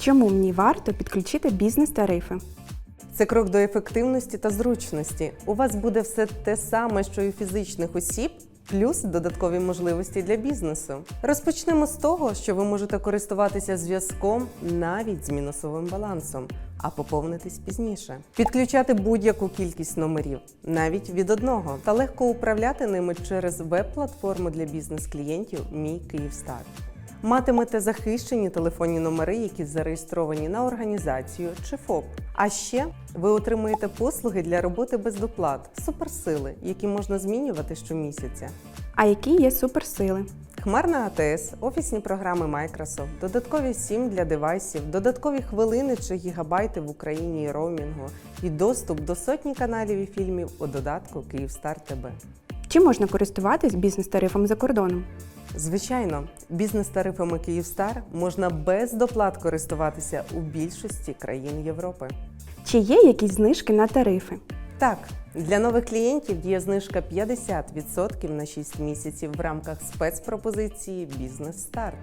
Чому мені варто підключити бізнес-тарифи? Це крок до ефективності та зручності. У вас буде все те саме, що і у фізичних осіб, плюс додаткові можливості для бізнесу. Розпочнемо з того, що ви можете користуватися зв'язком навіть з мінусовим балансом, а поповнитись пізніше. Підключати будь-яку кількість номерів, навіть від одного, та легко управляти ними через веб-платформу для бізнес-клієнтів Мій Київстар. Матимете захищені телефонні номери, які зареєстровані на організацію чи ФОП. А ще ви отримуєте послуги для роботи без доплат, суперсили, які можна змінювати щомісяця. А які є суперсили? Хмарна АТС, офісні програми Microsoft, додаткові сім для девайсів, додаткові хвилини чи гігабайти в Україні і роумінгу і доступ до сотні каналів і фільмів у додатку Київстар ТБ. Чи можна користуватись бізнес-тарифом за кордоном? Звичайно, бізнес-тарифами Київстар можна без доплат користуватися у більшості країн Європи. Чи є якісь знижки на тарифи? Так, для нових клієнтів діє знижка 50% на 6 місяців в рамках спецпропозиції Бізнес Старт.